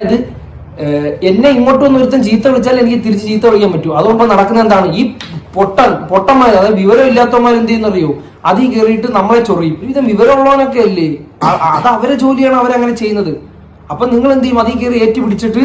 അതായത് എന്നെ ഇങ്ങോട്ട് വന്ന് ഒരുത്തൻ ചീത്ത വിളിച്ചാൽ എനിക്ക് തിരിച്ച് ചീത്ത വിളിക്കാൻ പറ്റൂ. അതുകൊണ്ട് നടക്കുന്ന എന്താണ്? ഈ പൊട്ടൻ പൊട്ടന്മാർ അതായത് വിവരം ഇല്ലാത്തവന്മാർ എന്ത് ചെയ്യുന്നറിയോ? അതിൽ കയറിയിട്ട് നമ്മളെ ചൊറിയും. വിധം വിവരമുള്ളവനൊക്കെ അല്ലേ? അത് അവരെ ജോലിയാണ് അവരങ്ങനെ ചെയ്യുന്നത്. അപ്പൊ നിങ്ങൾ എന്ത് ചെയ്യും? അതിൽ കയറി ഏറ്റു പിടിച്ചിട്ട്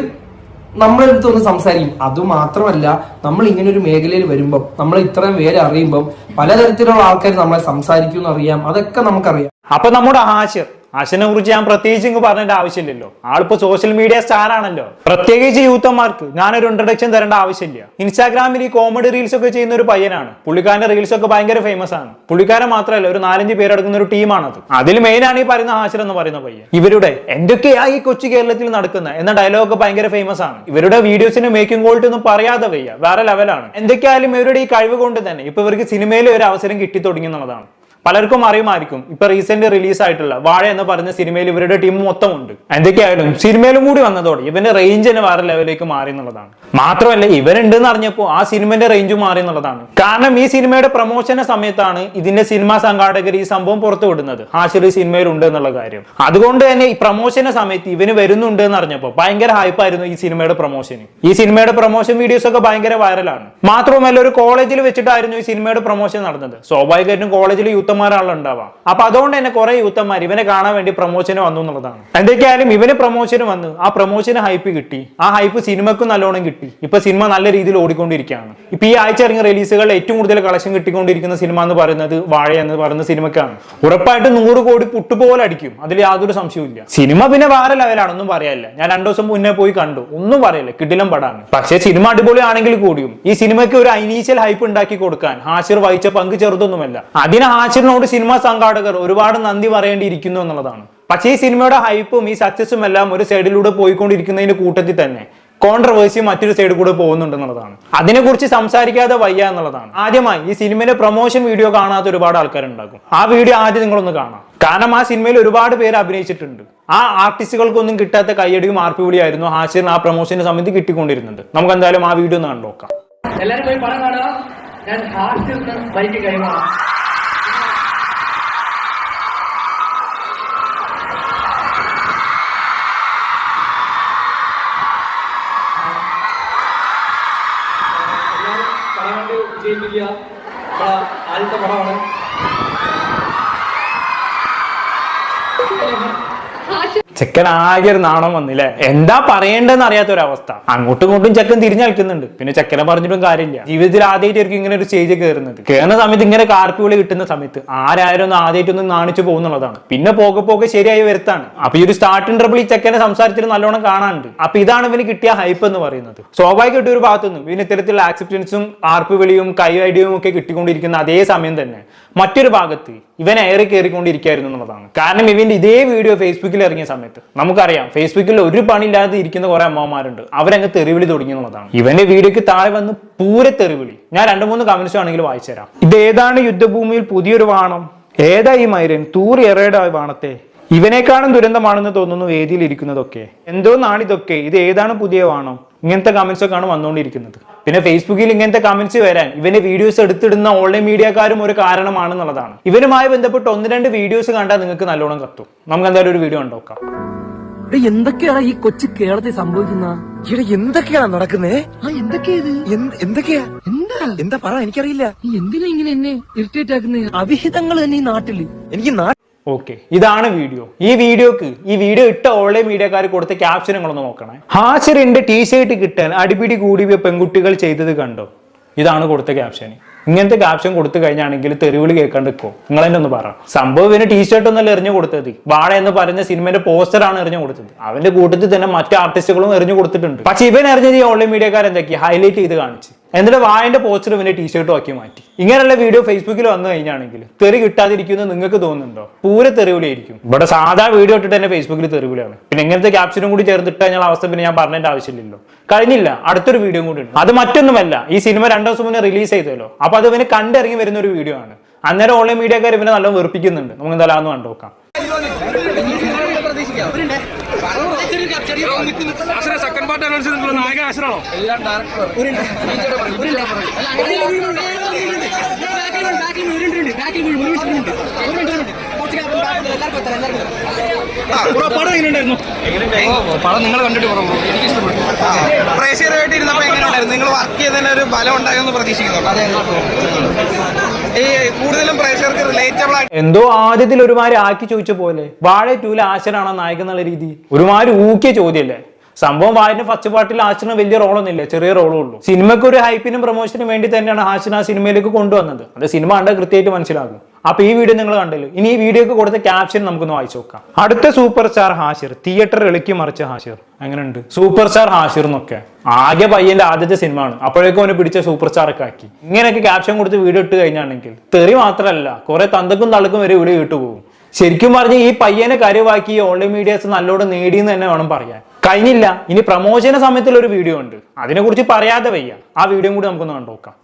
നമ്മളെ അടുത്ത് ഒന്ന് സംസാരിക്കും. അതുമാത്രമല്ല നമ്മൾ ഇങ്ങനെ ഒരു മേഖലയിൽ വരുമ്പോൾ നമ്മൾ ഇത്രയും പേര് അറിയുമ്പം പലതരത്തിലുള്ള ആൾക്കാർ നമ്മളെ സംസാരിക്കും അറിയാം. അതൊക്കെ നമുക്കറിയാം. അപ്പൊ നമ്മുടെ ഹാഷിർ ഹാഷിനെ കുറിച്ച് ഞാൻ പ്രത്യേകിച്ച് ഇങ്ങ് പറഞ്ഞിട്ട് ആവശ്യമില്ലല്ലോ. ആളിപ്പോ സോഷ്യൽ മീഡിയ സ്റ്റാർ ആണല്ലോ. പ്രത്യേകിച്ച് യൂത്തന്മാർക്ക് ഞാനൊരു ഇൻട്രഡക്ഷൻ തരേണ്ട ആവശ്യമില്ല. ഇൻസ്റ്റാഗ്രാമിൽ ഈ കോമഡി റീൽസ് ഒക്കെ ചെയ്യുന്ന ഒരു പയ്യനാണ്. പുള്ളിക്കാരന്റെ റീൽസ് ഒക്കെ ഭയങ്കര ഫേമസ് ആണ്. പുള്ളിക്കാരൻ മാത്രമല്ല ഒരു നാലഞ്ച് പേരടങ്ങുന്ന ഒരു ടീമാണത് അതിൽ മെയിൻ ആണ് ഈ പറയുന്ന ഹാഷിർ എന്ന് പറയുന്ന പയ്യൻ. ഇവരുടെ എന്തൊക്കെയാ ഈ കൊച്ചു കേരളത്തിൽ നടക്കുന്ന എന്ന ഡയലോഗ് ഭയങ്കര ഫേമസ് ആണ്. ഇവരുടെ വീഡിയോസിന് മേക്കിംഗ് ക്വാളിറ്റി ഒന്നും പറയാതെ വയ്യ. വേറെ ലെവലാണ് എന്തൊക്കെയായാലും ഇവരുടെ ഈ കഴിവ് കൊണ്ട് തന്നെ ഇപ്പൊ ഇവർക്ക് സിനിമയിൽ ഒരു അവസരം കിട്ടി തുടങ്ങി എന്നുള്ളതാണ്. പലർക്കും അറിയുമായിരിക്കും. ഇപ്പൊ റീസെന്റ് റിലീസ് ആയിട്ടുള്ള വാഴ എന്ന് പറഞ്ഞ സിനിമയിൽ ഇവരുടെ ടീം മൊത്തമുണ്ട് എന്തൊക്കെയായാലും സിനിമയിലും കൂടി വന്നതോടെ ഇവന്റെ റേഞ്ച് തന്നെ വേറെ ലെവലിലേക്ക് മാറി എന്നുള്ളതാണ്. മാത്രമല്ല ഇവരുണ്ട് എന്ന് അറിഞ്ഞപ്പോൾ ആ സിനിമന്റെ റേഞ്ച് മാറി എന്നുള്ളതാണ്. കാരണം ഈ സിനിമയുടെ പ്രൊമോഷന്റെ സമയത്താണ് ഇതിന്റെ സിനിമാ സംഘാടകർ ഈ സംഭവം പുറത്തു വിടുന്നത്. ഹാഷിർ സിനിമയിൽ ഉണ്ട് എന്നുള്ള കാര്യം. അതുകൊണ്ട് തന്നെ ഈ പ്രൊമോഷന്റെ സമയത്ത് ഇവന് വരുന്നുണ്ട് എന്ന് അറിഞ്ഞപ്പോൾ ഭയങ്കര ഹൈപ്പായിരുന്നു ഈ സിനിമയുടെ പ്രൊമോഷന് ഈ സിനിമയുടെ പ്രൊമോഷൻ വീഡിയോസ് ഒക്കെ ഭയങ്കര വൈറലാണ് മാത്രമല്ല ഒരു കോളേജിൽ വെച്ചിട്ടായിരുന്നു ഈ സിനിമയുടെ പ്രൊമോഷൻ നടന്നത്. സ്വാഭാവികമായിട്ടും കോളേജിൽ യൂത്തന്മാരാണല്ലോ ഉണ്ടാവാം അപ്പൊ അതുകൊണ്ട് തന്നെ കുറെ യൂത്തന്മാർ ഇവനെ കാണാൻ വേണ്ടി പ്രൊമോഷന് വന്നു എന്നുള്ളതാണ്. എന്തൊക്കെയായാലും ഇവന് പ്രൊമോഷന് വന്ന് ആ പ്രൊമോഷന് ഹൈപ്പ് കിട്ടി. ആ ഹൈപ്പ് സിനിമക്കും നല്ലോണം കിട്ടി. ഇപ്പൊ സിനിമ നല്ല രീതിയിൽ ഓടിക്കൊണ്ടിരിക്കുകയാണ്. ഇപ്പൊ ഈ ആഴ്ച ഇറങ്ങിയ റിലീസുകളിൽ ഏറ്റവും കൂടുതൽ കളക്ഷൻ കിട്ടിക്കൊണ്ടിരിക്കുന്ന സിനിമ എന്ന് പറയുന്നത് വാഴ എന്ന് പറയുന്ന സിനിമക്കാണ് ഉറപ്പായിട്ട് നൂറ് കോടി പുട്ടുപോലെ അടിക്കും. അതിൽ യാതൊരു സംശയവും സിനിമ പിന്നെ വേറെ ലെവലാണെന്നും പറയാനില്ല. ഞാൻ രണ്ടു ദിവസം മുന്നേ പോയി കണ്ടു. ഒന്നും പറയില്ല കിടിലം പടാണ്. പക്ഷേ സിനിമ അടിപൊളിയാണെങ്കിൽ കൂടിയും ഈ സിനിമയ്ക്ക് ഒരു അനീഷ്യൽ ഹൈപ്പ് ഉണ്ടാക്കി കൊടുക്കാൻ ഹാഷിർ വഹിച്ച പങ്ക് ചെറുതൊന്നുമല്ല. അതിന് ഹാഷിറിനോട് സിനിമാ സംഘാടകർ ഒരുപാട് നന്ദി പറയേണ്ടിയിരിക്കുന്നു എന്നുള്ളതാണ്. പക്ഷേ ഈ സിനിമയുടെ ഹൈപ്പും ഈ സക്സസും എല്ലാം ഒരു സൈഡിലൂടെ പോയിക്കൊണ്ടിരിക്കുന്നതിന്റെ കൂട്ടത്തിൽ തന്നെ. കോൺട്രവേഴ്സി മറ്റൊരു സൈഡ് കൂടെ പോകുന്നുണ്ട് എന്നുള്ളതാണ് അതിനെക്കുറിച്ച് സംസാരിക്കാതെ വയ്യ എന്നുള്ളതാണ്. ആദ്യമായി ഈ സിനിമയിലെ പ്രൊമോഷൻ വീഡിയോ കാണാത്ത ഒരുപാട് ആൾക്കാരുണ്ടാകും. ആ വീഡിയോ ആദ്യം നിങ്ങളൊന്ന് കാണാം. കാരണം ആ സിനിമയിൽ ഒരുപാട് പേര് അഭിനയിച്ചിട്ടുണ്ട്. ആ ആർട്ടിസ്റ്റുകൾക്കൊന്നും കിട്ടാത്ത കയ്യടിയും ആർപ്പിവിളിയായിരുന്നു ഹാഷിറിന് ആ പ്രൊമോഷന്റെ സമയത്ത് കിട്ടിക്കൊണ്ടിരുന്നത്. നമുക്ക് എന്തായാലും ആ വീഡിയോ ഒന്ന് കണ്ടോക്കാം എല്ലാവരും പോയി പടം കാണുക. ഞാൻ ബൈക്ക് കൈമാറാം. കണ്ട് വിജയിപ്പിക്കുക ആദ്യത്തെ പടമാണ്. ചെക്കൻ ആകെ ഒരു നാണം വന്നില്ലേ? എന്താ പറയേണ്ടതെന്ന് അറിയാത്ത ഒരു അവസ്ഥ അങ്ങോട്ടും ഇങ്ങോട്ടും ചെക്കൻ തിരിഞ്ഞു കളിക്കുന്നുണ്ട് പിന്നെ ചെക്കനെ പറഞ്ഞിട്ടും കാര്യമില്ല. ജീവിതത്തിൽ ആദ്യമായിട്ടായിരിക്കും ഇങ്ങനെ ഒരു സ്റ്റേജ് കയറുന്നത്. കയറുന്ന സമയത്ത് ഇങ്ങനെ കാർപ്പിളി കിട്ടുന്ന സമയത്ത് ആരായാലും ഒന്ന് ആദ്യമായിട്ടൊന്ന് നാണിച്ചു പോകുന്നുള്ളതാണ്. പിന്നെ പോകെ പോകെ ശരിയായി വരുത്താണ്. അപ്പൊ ഈ ഒരു സ്റ്റാർട്ടിംഗ് ട്രബിൾ ഈ ചെക്കനെ സംസാരത്തിൽ നല്ലോണം കാണാനുണ്ട്. അപ്പൊ ഇതാണ് ഇവന് കിട്ടിയ ഹൈപ്പ് എന്ന് പറയുന്നത്. സ്വാഭാവികമായിട്ട് ഒരു ഭാഗത്തുനിന്നും ഇവന് ഇത്തരത്തിലുള്ള ആക്സെപ്റ്റൻസും ആർപ്പ് വിളിയും കൈ ഐഡിയയും ഒക്കെ കിട്ടിക്കൊണ്ടിരിക്കുന്ന അതേ സമയം തന്നെ മറ്റൊരു ഭാഗത്ത് ഇവൻ ഏറി കയറിക്കൊണ്ടിരിക്കുകയായിരുന്നു എന്നുള്ളതാണ്. കാരണം ഇവന്റെ ഇതേ വീഡിയോ ഫേസ്ബുക്കിൽ ഇറങ്ങിയ സമയത്ത് നമുക്കറിയാം ഫേസ്ബുക്കിൽ ഒരു പണിയില്ലാതെ ഇരിക്കുന്ന കുറെ അമ്മമാരുണ്ട് അവരങ്ങ് തെറിവിളി തുടങ്ങി എന്നുള്ളതാണ്. ഇവന്റെ വീഡിയോക്ക് താഴെ വന്ന് പൂര തെറിവിളി. ഞാൻ രണ്ട് മൂന്ന് കമന്റ്സ് ആണെങ്കിൽ വായിച്ചു തരാം. ഇത് ഏതാണ് യുദ്ധഭൂമിയിൽ പുതിയൊരു വാണം? ഏതാ ഈ മൈരൻ? തൂറി എറയുടെ വാണത്തെ? ഇവനേക്കാളും ദുരന്തമാണെന്ന് തോന്നുന്നു വേദിയിൽ ഇരിക്കുന്നതൊക്കെ. എന്തോന്നാണിതൊക്കെ ഇത് ഏതാണ് പുതിയ വാണം? ഇങ്ങനത്തെ കമന്റ്സ് ഒക്കെയാണ് വന്നുകൊണ്ടിരിക്കുന്നത്. പിന്നെ ഫേസ്ബുക്കിൽ ഇങ്ങനത്തെ കമന്റ്സ് വരാൻ ഇവന്റെ വീഡിയോസ് എടുത്തിടുന്ന ഓൺലൈൻ മീഡിയക്കാരും ഒരു കാരണമാണെന്നുള്ളതാണ്. ഇവനുമായി ബന്ധപ്പെട്ട് ഒന്ന് രണ്ട് വീഡിയോസ് കണ്ടാൽ നിങ്ങൾക്ക് നല്ലോണം കത്തും. നമുക്ക് എന്തായാലും ഒരു വീഡിയോ ഉണ്ടോക്കാം എന്തൊക്കെയാണ് ഈ കൊച്ചു കേരളത്തിൽ സംഭവിക്കുന്ന? ഇവിടെ എന്തൊക്കെയാണ് നടക്കുന്നേ? ആ എന്തൊക്കെയത് എന്ത്- എന്തൊക്കെയാ? എന്താ? എന്താ പറ എനിക്കറിയില്ല. നീ എന്തിനാ ഇങ്ങനെ എന്നെ ഇറിറ്റേറ്റ് ആക്കുന്നത് അവിഹിതങ്ങൾ തന്നെ ഈ നാട്ടിൽ. എനിക്ക് നാ ഓക്കെ ഇതാണ് വീഡിയോ ഈ വീഡിയോക്ക് ഈ വീഡിയോ ഇട്ട ഓൺലൈൻ മീഡിയക്കാർ കൊടുത്ത ക്യാപ്ഷൻ നിങ്ങളൊന്ന് നോക്കണേ. ഹാസിറിന്റെ ടീഷർട്ട് കിട്ടാൻ അടിപിടി കൂടിയ പെൺകുട്ടികൾ ചെയ്തത് കണ്ടോ? ഇതാണ് കൊടുത്ത ക്യാപ്ഷൻ ഇങ്ങനത്തെ ക്യാപ്ഷൻ കൊടുത്തു കഴിഞ്ഞാണെങ്കിൽ തെരുവിളി കേൾക്കാണ്ട് നിൽക്കോ നിങ്ങൾ തന്നെ ഒന്ന് പറ. സംഭവം ഇവന് ടീഷർട്ട് ഒന്നല്ല എറിഞ്ഞു കൊടുത്തത്. വാഴ എന്ന് പറഞ്ഞ സിനിമയുടെ പോസ്റ്ററാണ് എറിഞ്ഞു കൊടുത്തത്. അവന്റെ കൂട്ടത്തിൽ തന്നെ മറ്റു ആർട്ടിസ്റ്റുകളും എറിഞ്ഞു കൊടുത്തിട്ടുണ്ട്. പക്ഷെ ഇവൻ എറിഞ്ഞത് ഈ ഓൺലൈൻ മീഡിയക്കാർ ഹൈലൈറ്റ് ചെയ്ത് കാണിച്ച്. എന്നിട്ട് വായന്റെ പോസ്റ്റർ പിന്നെ ടീഷർട്ടും ആക്കി മാറ്റി. ഇങ്ങനെയുള്ള വീഡിയോ ഫേസ്ബുക്കിൽ വന്നു കഴിഞ്ഞാണെങ്കിൽ തെറി കിട്ടാതിരിക്കുന്ന നിങ്ങൾക്ക് തോന്നുന്നുണ്ടോ? പൂര തെറിവിളിയായിരിക്കും. ഇവിടെ സാധാ വീഡിയോ ഇട്ടിട്ട് തന്നെ ഫേസ്ബുക്കിൽ തെറിവിളിയാണ്. പിന്നെ ഇങ്ങനത്തെ ക്യാപ്ഷനും കൂടി ചേർത്തിട്ട് കഴിഞ്ഞാൽ അവസ്ഥ പിന്നെ ഞാൻ പറഞ്ഞതിന്റെ ആവശ്യമില്ലല്ലോ. കഴിഞ്ഞില്ല അടുത്തൊരു വീഡിയോ കൂടി ഉണ്ട്. അത് മറ്റൊന്നുമല്ല ഈ സിനിമ രണ്ടു ദിവസം മുന്നേ റിലീസ് ചെയ്തല്ലോ. അപ്പൊ അത് ഇവന് കണ്ടിറങ്ങി വരുന്ന ഒരു വീഡിയോ ആണ്. അന്നേരം ഓൺലൈൻ മീഡിയക്കാർ ഇവനെ നല്ല വെറുപ്പിക്കുന്നുണ്ട്. നമുക്ക് എന്തായാലും അതൊന്ന് സെക്കൻഡ് പാർട്ട് അനൗൺസ് ചെയ്തിട്ടുള്ള നായക ആശരാണോ പടം എങ്ങനെയുണ്ടായിരുന്നു? പടം നിങ്ങൾ കണ്ടിട്ട് പ്രേക്ഷകരായിട്ട് ഇരുന്നപ്പോ ഉണ്ടായിരുന്നു. നിങ്ങൾ വർക്ക് ചെയ്തതിന് ഒരു ബലം ഉണ്ടായെന്ന് പ്രതീക്ഷിക്കുന്നുണ്ട്? ഈ കൂടുതലും റിലേറ്റബിൾ എന്തോ ആദ്യത്തിൽ ഒരുമാതിരി ആക്കി ചോദിച്ച പോലെ വാഴ ടൂൽ ആശനാണോ നായകൻ എന്നുള്ള രീതി. ഒരുമാതിരി ഊക്കിയ ചോദ്യമല്ലേ? സംഭവം വാഴന്റെ ഫസ്റ്റ് പാർട്ടിൽ ആശന് വലിയ റോളൊന്നും ഇല്ല ചെറിയ റോളേ ഉള്ളൂ. സിനിമയ്ക്ക് ഒരു ഹൈപ്പിനും പ്രൊമോഷനും വേണ്ടി തന്നെയാണ് ഹാഷൻ ആ സിനിമയിലേക്ക് കൊണ്ടുവന്നത്. അത് സിനിമ കണ്ട കൃത്യമായിട്ട് മനസ്സിലാകും. അപ്പൊ ഈ വീഡിയോ നിങ്ങൾ കണ്ടല്ലോ. ഇനി ഈ വീഡിയോക്ക് കൊടുത്ത ക്യാപ്ഷൻ നമുക്കൊന്ന് വായിച്ചു നോക്കാം. അടുത്ത സൂപ്പർ സ്റ്റാർ ഹാഷിർ തിയേറ്റർ ഇളക്കി മറിച്ച ഹാഷിർ. അങ്ങനെയുണ്ട് സൂപ്പർ സ്റ്റാർ ഹാഷിർ എന്നൊക്കെ. ആകെ പയ്യന്റെ ആദ്യത്തെ സിനിമ ആണ് അപ്പോഴേക്കും അവനെ പിടിച്ച സൂപ്പർ സ്റ്റാർ ഒക്കെ ആക്കി. ഇങ്ങനെയൊക്കെ ക്യാപ്ഷൻ കൊടുത്ത് വീഡിയോ ഇട്ട് കഴിഞ്ഞാണെങ്കിൽ തെറി മാത്രമല്ല കുറെ തന്തക്കും തളക്കും വരെ വീഡിയോ ഇട്ടു പോകും. ശരിക്കും പറഞ്ഞ് ഈ പയ്യനെ കരുവാക്കി ഓൺലൈൻ മീഡിയാസ് നല്ലോണം നേടിയെന്ന് തന്നെ വേണം പറയാൻ. കഴിഞ്ഞില്ല. ഇനി പ്രമോഷന സമയത്തുള്ള ഒരു വീഡിയോ ഉണ്ട്. അതിനെക്കുറിച്ച് പറയാതെ വയ്യ. ആ വീഡിയോ കൂടി നമുക്കൊന്ന് കണ്ടോക്കാം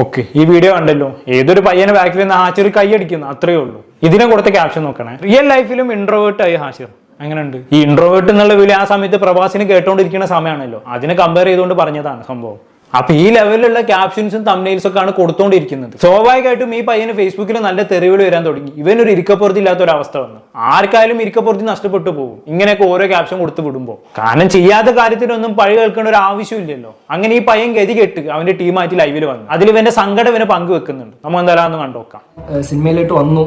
ഓക്കെ. ഈ വീഡിയോ കണ്ടല്ലോ. ഏതൊരു പയ്യനെ ബാക്കിൽ നിന്ന് ഹാഷിർ കൈയടിക്കുന്നു അത്രയേ ഉള്ളൂ. ഇതിനെ കൊടുത്ത ക്യാപ്ഷൻ നോക്കണേ. റിയൽ ലൈഫിലും ഇൻട്രോവേർട്ട് ആയി ഹാഷിർ. അങ്ങനെയുണ്ട് ഈ ഇൻട്രോവേർട്ട് എന്നുള്ള വിളി ആ സമയത്ത് പ്രവാസിന് കേട്ടോണ്ടിരിക്കുന്ന സമയമാണല്ലോ അതിനെ കമ്പയർ ചെയ്തുകൊണ്ട് പറഞ്ഞതാണ് സംഭവം. അപ്പൊ ഈ ലെവലിലുള്ള ക്യാപ്ഷൻസും തമ്മിൽസും ഒക്കെ ആണ് കൊടുത്തോണ്ടിരിക്കുന്നത്. സ്വാഭാവികമായിട്ടും ഈ പയ്യന് ഫേസ്ബുക്കിൽ നല്ല തെറിവിളി വരാൻ തുടങ്ങി. ഇവനൊരു ഇരിക്കപ്പുറത്തി ഇല്ലാത്ത ഒരു അവസ്ഥ വന്നു. ആർക്കായാലും ഇരിക്കപ്പുറത്തി നഷ്ടപ്പെട്ടു പോകും. ഇങ്ങനെയൊക്കെ ഓരോ ക്യാപ്ഷൻ കൊടുത്തു വിടുമ്പോൾ. കാരണം ചെയ്യാത്ത കാര്യത്തിനൊന്നും പഴി കേൾക്കേണ്ട ഒരു ആവശ്യമില്ലല്ലോ. അങ്ങനെ ഈ പയ്യൻ ഗതി കെട്ട് അവന്റെ ടീമായിട്ട് ലൈവിൽ വന്നു. അതിൽ ഇവന്റെ സങ്കടം ഇവനെ പങ്കുവെക്കുന്നുണ്ട്. നമ്മൾ എന്തായാലും ഒന്ന് കണ്ടോക്കാം സിനിമയിലോട്ട് വന്നു.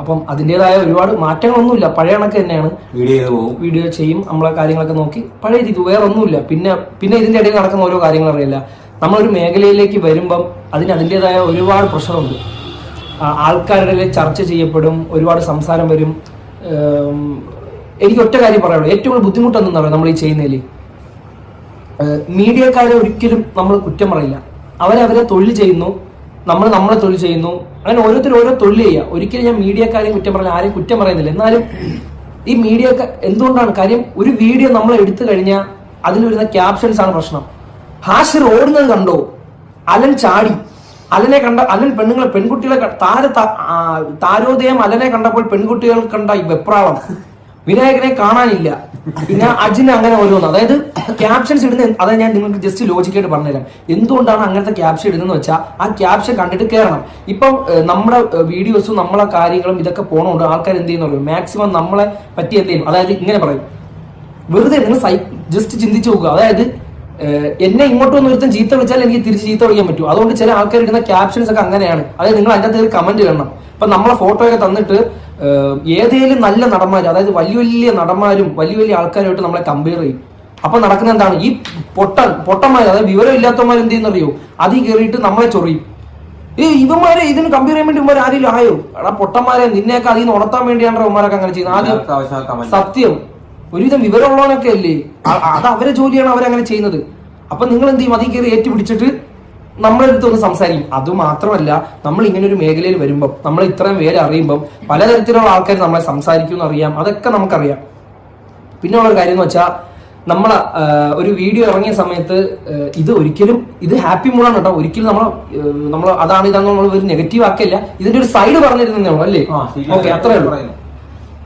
അപ്പം അതിന്റെതായ ഒരുപാട് മാറ്റങ്ങളൊന്നുമില്ല. പഴയ കണക്ക് തന്നെയാണ്. വീഡിയോ വീഡിയോ ചെയ്യും. നമ്മളെ കാര്യങ്ങളൊക്കെ നോക്കി. പഴയ രീതി വേറെ ഒന്നുമില്ല പിന്നെ പിന്നെ ഇതിന്റെ ഇടയിൽ നടക്കുന്ന ഓരോ കാര്യങ്ങൾ അറിയില്ല. നമ്മളൊരു മേഖലയിലേക്ക് വരുമ്പം അതിന് അതിന്റെതായ ഒരുപാട് പ്രശ്നമുണ്ട്. ആൾക്കാരുടെ ചർച്ച ചെയ്യപ്പെടും. ഒരുപാട് സംസാരം വരും. എനിക്ക് ഒറ്റ കാര്യം പറയാനുള്ളൂ. ഏറ്റവും കൂടുതൽ ബുദ്ധിമുട്ടൊന്നും പറയാം നമ്മൾ ഈ ചെയ്യുന്നതിൽ മീഡിയക്കാരെ ഒരിക്കലും നമ്മൾ കുറ്റം പറയില്ല. അവരവരെ തൊഴിൽ ചെയ്യുന്നു. നമ്മൾ നമ്മളെ തൊഴിൽ ചെയ്യുന്നു. അങ്ങനെ ഓരോരുത്തർ ഓരോ തൊഴിൽ ചെയ്യുക. ഒരിക്കലും ഞാൻ മീഡിയക്കാരെയും കുറ്റം പറയില്ല ആരെയും കുറ്റം പറയുന്നില്ല. എന്നാലും ഈ മീഡിയ എന്തുകൊണ്ടാണ്? കാര്യം ഒരു വീഡിയോ നമ്മൾ എടുത്തു കഴിഞ്ഞാൽ അതിൽ വരുന്ന ക്യാപ്ഷൻസ് ആണ് പ്രശ്നം. ഹാഷിർ ഓടുന്നത് കണ്ടോ? അലൻ ചാടി. അലനെ കണ്ട അലൻ പെണ്ണുങ്ങളെ പെൺകുട്ടികളെ താര താരോദയം അലനെ കണ്ടപ്പോൾ പെൺകുട്ടികൾ കണ്ട വെപ്രാളം. വിനായകനെ കാണാനില്ല. പിന്നെ അജിന് അങ്ങനെ ഓരോന്ന്. അതായത് ക്യാപ്ഷൻസ് ഇടുന്ന അതായത് ഞാൻ നിങ്ങൾക്ക് ജസ്റ്റ് ലോജിക്കായിട്ട് പറഞ്ഞുതരാം. എന്തുകൊണ്ടാണ് അങ്ങനത്തെ ക്യാപ്ഷൻ ഇടുന്നതെന്ന് വെച്ചാൽ ആ ക്യാപ്ഷൻ കണ്ടിട്ട് കയറണം ഇപ്പം നമ്മുടെ വീഡിയോസും നമ്മളെ കാര്യങ്ങളും ഇതൊക്കെ പോണോണ്ട് ആൾക്കാർ എന്ത് ചെയ്യുന്നു മാക്സിമം നമ്മളെ പറ്റി എന്ത് ചെയ്യും? അതായത് ഇങ്ങനെ പറയും. വെറുതെ നിങ്ങൾ സൈ ജസ്റ്റ് ചിന്തിച്ചു നോക്കുക. അതായത് എന്നെ ഇങ്ങോട്ട് വന്ന് ഒരുത്തൻ ചീത്ത വിളിച്ചാൽ എനിക്ക് തിരിച്ച് ചീത്ത വിളിക്കാൻ പറ്റും. അതുകൊണ്ട് ചില ആൾക്കാർ ഇടുന്ന ക്യാപ്ഷൻസ് ഒക്കെ അങ്ങനെയാണ്. അതായത് നിങ്ങൾ അതിന്റെ അകത്ത് കമന്റ് ഇടണം. ഇപ്പൊ നമ്മളെ ഫോട്ടോ ഒക്കെ തന്നിട്ട് ഏതേലും നല്ല നടന്മാർ അതായത് വലിയ വലിയ നടന്മാരും വലിയ വലിയ ആൾക്കാരുമായിട്ട് നമ്മളെ കമ്പയർ ചെയ്യും. അപ്പൊ നടക്കുന്ന എന്താണ്? ഈ പൊട്ടൻ പൊട്ടന്മാർ അതായത് വിവരം ഇല്ലാത്തവന്മാർ എന്ത് ചെയ്യുന്നറിയോ? അതിൽ കയറിയിട്ട് നമ്മളെ ചൊറിയും. ഈ ഇവന്മാരെ ഇതിന് കമ്പയർ ചെയ്യാൻ വേണ്ടി ഇവന്മാർ ആരെങ്കിലും ആയോ? എടാ പൊട്ടന്മാരെ നിന്നെയൊക്കെ അതിൽ നിന്ന് ഉണർത്താൻ വേണ്ടിയാണ് ഇവന്മാരൊക്കെ അങ്ങനെ ചെയ്യുന്നത്. ആദ്യം സത്യം. ഒരുവിധം വിവരമുള്ളവനൊക്കെ അല്ലേ? അത് അവരെ ജോലിയാണ് അവരങ്ങനെ ചെയ്യുന്നത്. അപ്പൊ നിങ്ങൾ എന്ത് ചെയ്യും? അതിൽ കയറി ഏറ്റുപിടിച്ചിട്ട് നമ്മളെ അടുത്ത് ഒന്ന് സംസാരിക്കും. അത് മാത്രമല്ല നമ്മൾ ഇങ്ങനെ ഒരു മേഖലയിൽ വരുമ്പം നമ്മൾ ഇത്രയും പേര് അറിയുമ്പം പലതരത്തിലുള്ള ആൾക്കാർ നമ്മളെ സംസാരിക്കും അറിയാം. അതൊക്കെ നമുക്കറിയാം. പിന്നെ ഉള്ള ഒരു കാര്യം എന്ന് വെച്ചാൽ നമ്മൾ ഒരു വീഡിയോ ഇറങ്ങിയ സമയത്ത് ഇത് ഒരിക്കലും ഇത് ഹാപ്പി മൂഡാണ് കേട്ടോ. ഒരിക്കലും നമ്മൾ നമ്മൾ അതാണ് ഇതാണ് നമ്മൾ ഒരു നെഗറ്റീവ് ആക്കില്ല ഇതിന്റെ ഒരു സൈഡ് പറഞ്ഞിരുന്നേ ഉള്ളൂ അല്ലേ? ഓക്കെ അത്രേ ഉള്ളൂ.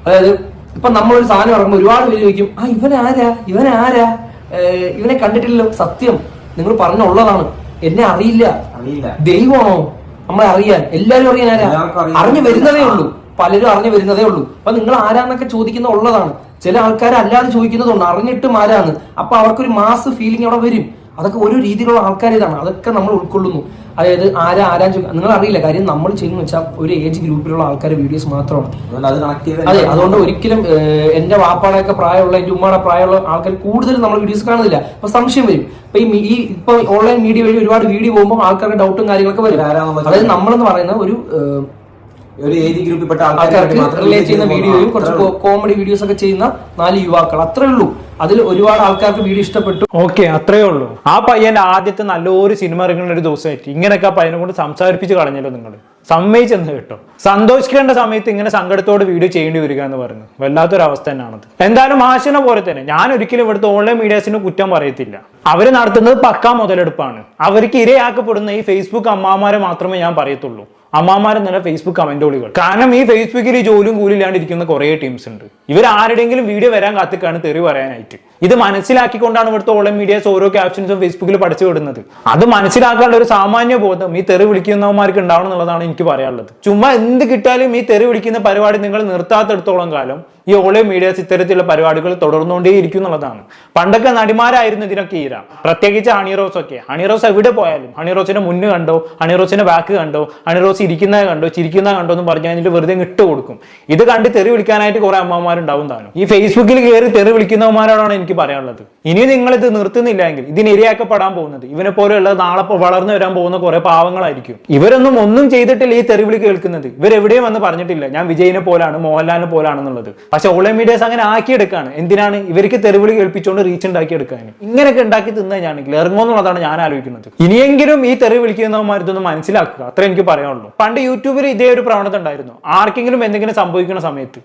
അതായത് ഇപ്പൊ നമ്മളൊരു സാധനം ഇറങ്ങുമ്പോൾ ഒരുപാട് പേര് ചോദിക്കും ആ ഇവൻ ആരാ ഇവൻ ആരാ ഇവനെ കണ്ടിട്ടില്ലല്ലോ. സത്യം. നിങ്ങൾ പറഞ്ഞുള്ളതാണ്. എന്നെ അറിയില്ല. ദൈവമാണോ നമ്മളെ അറിയാൻ? എല്ലാരും അറിയാൻ ആരാ? അറിഞ്ഞു വരുന്നതേ ഉള്ളൂ. പലരും അറിഞ്ഞു വരുന്നതേ ഉള്ളൂ. അപ്പൊ നിങ്ങൾ ആരാന്നൊക്കെ ചോദിക്കുന്ന ഉള്ളതാണ്. ചില ആൾക്കാർ അല്ലാതെ ചോദിക്കുന്നതുണ്ട്. അറിഞ്ഞിട്ടും ആരാന്ന്. അപ്പൊ അവർക്കൊരു മാസ് ഫീലിംഗ് അവിടെ വരും. അതൊക്കെ ഒരു രീതിയിലുള്ള ആൾക്കാർ ഇതാണ്. അതൊക്കെ നമ്മൾ ഉൾക്കൊള്ളുന്നു. അതായത് ആരാ ആരാ നിങ്ങൾ അറിയില്ല കാര്യം നമ്മൾ ചെയ്യുന്ന വെച്ചാൽ ഒരു ഏജ് ഗ്രൂപ്പിലുള്ള ആൾക്കാർ വീഡിയോസ് മാത്രമാണ്. അതെ അതുകൊണ്ട് ഒരിക്കലും എന്റെ വാപ്പാടൊക്കെ പ്രായമുള്ള എന്റെ ഉമ്മയുടെ പ്രായമുള്ള ആൾക്കാർ കൂടുതൽ നമ്മൾ വീഡിയോസ് കാണുന്നില്ല. അപ്പൊ സംശയം വരും. ഇപ്പൊ ഈ ഇപ്പൊ ഓൺലൈൻ മീഡിയ വഴി ഒരുപാട് വീഡിയോ പോകുമ്പോൾ ആൾക്കാരുടെ ഡൗട്ടും കാര്യങ്ങളൊക്കെ വരും. അതായത് നമ്മളെന്ന് പറയുന്ന ഒരു ഒരു ഏജ് ഗ്രൂപ്പിൽപ്പെട്ട ആൾക്കാർക്ക് റിലേറ്റ് ചെയ്യുന്ന വീഡിയോയും കുറച്ച് കോമഡി വീഡിയോസ് ഒക്കെ ചെയ്യുന്ന നാല് യുവാക്കൾ. അത്രേ ഉള്ളൂ. അതിൽ ഒരുപാട് ആൾക്കാർക്ക് വീഡിയോ ഇഷ്ടപ്പെട്ടു. ഓക്കെ അത്രേ ഉള്ളൂ. ആ പയ്യന്റെ ആദ്യത്തെ നല്ലൊരു സിനിമ ഇറങ്ങുന്ന ഒരു ദിവസമായിട്ട് ഇങ്ങനെയൊക്കെ ആ പയ്യനെ കൊണ്ട് സംസാരിപ്പിച്ച് കളഞ്ഞല്ലോ നിങ്ങൾ സമ്മതിച്ചെന്ന് കേട്ടോ. സന്തോഷിക്കേണ്ട സമയത്ത് ഇങ്ങനെ സങ്കടത്തോട് വീഡിയോ ചെയ്യേണ്ടി വരിക എന്ന് പറഞ്ഞു. വല്ലാത്തൊരു അവസ്ഥ തന്നെയാണത്. എന്തായാലും ആശന പോലെ തന്നെ ഞാൻ ഒരിക്കലും ഇവിടുത്തെ ഓൺലൈൻ മീഡിയാസിന് കുറ്റം പറയത്തില്ല. അവർ നടത്തുന്നത് പക്കാ മുതലെടുപ്പാണ്. അവർക്ക് ഇരയാക്കപ്പെടുന്ന ഈ ഫേസ്ബുക്ക് അമ്മാമാരെ മാത്രമേ ഞാൻ പറയത്തുള്ളൂ. അമ്മമാരും നല്ല ഫേസ്ബുക്ക് കമന്റോളികൾ കാരണം ഈ ഫേസ്ബുക്കിൽ ഈ ജോലിയും കൂലില്ലാണ്ടിരിക്കുന്ന കുറേ ടീംസ് ഉണ്ട്. ഇവർ ആരുടെങ്കിലും വീഡിയോ വരാൻ കാത്തിക്കാണ് തെറി പറയാനായിട്ട്. ഇത് മനസ്സിലാക്കിക്കൊണ്ടാണ് ഇവിടുത്തെ ഓൺലൈൻ മീഡിയാസ് ഓരോ ക്യാപ്ഷൻസും ഫേസ്ബുക്കിൽ പഠിച്ചു വിടുന്നത്. അത് മനസ്സിലാക്കാനുള്ള ഒരു സാമാന്യ ബോധം ഈ തെറി വിളിക്കുന്നവന്മാർക്ക് ഉണ്ടാവണം എന്നുള്ളതാണ് എനിക്ക് പറയാനുള്ളത്. ചുമ്മാ എന്ത് കിട്ടാലും ഈ തെറി വിളിക്കുന്ന പരിപാടി നിങ്ങൾ നിർത്താത്തെടുത്തോളം കാലം ഈ ഓളിയോ മീഡിയാസ് ഇത്തരത്തിലുള്ള പരിപാടികൾ തുടർന്നുകൊണ്ടേയിരിക്കും എന്നുള്ളതാണ്. പണ്ടൊക്കെ നടിമാരായിരുന്നു ഇതിനൊക്കെ ഈര പ്രത്യേകിച്ച് ഹണിറോസ് ഒക്കെ. ഹണിറോസ് എവിടെ പോയാലും. ഹണിറോസിന്റെ മുന്ന് കണ്ടോ? ഹണിറോസിന്റെ ബാക്ക് കണ്ടോ? ഹണിറോസ് ഇരിക്കുന്നത് കണ്ടോ? ചിരിക്കുന്നത് കണ്ടോ എന്ന് പറഞ്ഞു കഴിഞ്ഞിട്ട് വെറുതെ ഇട്ട് കൊടുക്കും. ഇത് കണ്ട് തെറി വിളിക്കാനായിട്ട് കുറെ അമ്മമാരുണ്ടാവും താനും. ഈ ഫേസ്ബുക്കിൽ കയറി തെറി വിളിക്കുന്നവന്മാരോടാണ് എനിക്ക് പറയാനുള്ളത്. ഇനി നിങ്ങൾ ഇത് നിർത്തുന്നില്ലെങ്കിൽ ഇതിന് ഇരയാക്കപ്പെടാൻ പോകുന്നത്. ഇവനെ പോലെയുള്ള നാളെ വളർന്നു വരാൻ പോകുന്ന കുറെ പാവങ്ങളായിരിക്കും. ഇവരൊന്നും ഒന്നും ചെയ്തിട്ടില്ല ഈ തെറിവിളി കേൾക്കുന്നത്. ഇവരെവിടെയും വന്ന് പറഞ്ഞിട്ടില്ല. ഞാൻ വിജയിനെ പോലാണ് മോഹൻലാലിനെ പോലാണെന്നുള്ളത്. പക്ഷെ ഓൺലൈൻ മീഡിയാസ് അങ്ങനെ ആക്കിയെടുക്കാണ്. എന്തിനാണ്? ഇവർക്ക് തെരുവിളി കേൾപ്പിച്ചുകൊണ്ട് റീച്ച് ഉണ്ടാക്കി എടുക്കാൻ ഇങ്ങനെയൊക്കെ ഉണ്ടാക്കി തിന്നുകഴിഞ്ഞാണെങ്കിൽ ഇറങ്ങുമെന്നുള്ളതാണ് ഞാൻ ആലോചിക്കുന്നത്. ഇനിയെങ്കിലും ഈ തെറി വിളിക്കുന്നവന്മാർ മനസ്സിലാക്കുക. അത്ര എനിക്ക് പറയാനുള്ളൂ. പണ്ട് യൂട്യൂബിൽ ഇതേ ഒരു പ്രവണത ഉണ്ടായിരുന്നു. ആർക്കെങ്കിലും എന്തെങ്കിലും സംഭവിക്കുന്ന സമയത്ത്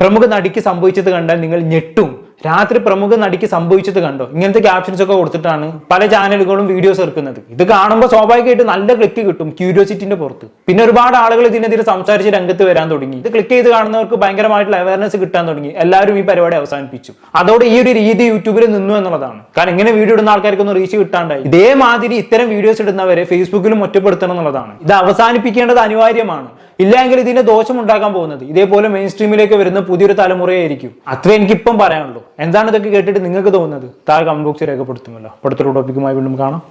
പ്രമുഖ നടിക്ക് സംഭവിച്ചത് കണ്ടാൽ നിങ്ങൾ ഞെട്ടും. രാത്രി പ്രമുഖ നടിക്ക് സംഭവിച്ചത് കണ്ടോ? ഇങ്ങനത്തെ ക്യാപ്ഷൻസ് ഒക്കെ കൊടുത്തിട്ടാണ് പല ചാനലുകളും വീഡിയോസ് ഇറക്കുന്നത് ഇത് കാണുമ്പോൾ സ്വാഭാവികമായിട്ട് നല്ല ക്ലിക്ക് കിട്ടും ക്യൂരിയോസിറ്റിന്റെ പുറത്ത്. പിന്നെ ഒരുപാട് ആളുകൾ ഇതിനെതിരെ സംസാരിച്ച് രംഗത്ത് വരാൻ തുടങ്ങി. ഇത് ക്ലിക്ക് ചെയ്ത് കാണുന്നവർക്ക് ഭയങ്കരമായിട്ടുള്ള അവയർനെസ് കിട്ടാൻ തുടങ്ങി. എല്ലാവരും ഈ പരിപാടി അവസാനിപ്പിച്ചു. അതോടെ ഈ ഒരു രീതി യൂട്യൂബിൽ നിന്നു എന്നുള്ളതാണ്. കാരണം ഇങ്ങനെ വീഡിയോ ഇടുന്ന ആൾക്കാർക്കൊന്നും റീച്ച് കിട്ടാണ്ടായി. ഇതേമാതിരി ഇത്തരം വീഡിയോസ് ഇടുന്നവരെ ഫേസ്ബുക്കിലും ഒറ്റപ്പെടുത്തണം എന്നുള്ളതാണ്. ഇത് അവസാനിപ്പിക്കേണ്ടത് അനിവാര്യമാണ്. ഇല്ലെങ്കിൽ ഇതിന്റെ ദോഷം ഉണ്ടാക്കാൻ പോകുന്നത്. ഇതേപോലെ മെയിൻ സ്ട്രീമിലേക്ക് വരുന്ന പുതിയൊരു തലമുറയായിരിക്കും. അത്രേ എനിക്ക് എനിക്കിപ്പം പറയാനുള്ളൂ. എന്താണ് ഇതൊക്കെ കേട്ടിട്ട് നിങ്ങൾക്ക് തോന്നുന്നത്? താഴെ കമന്റ് ബോക്സിൽ രേഖപ്പെടുത്തുമല്ലോ. അടുത്തൊരു ടോപ്പിക്കുമായി വീണ്ടും കാണാം.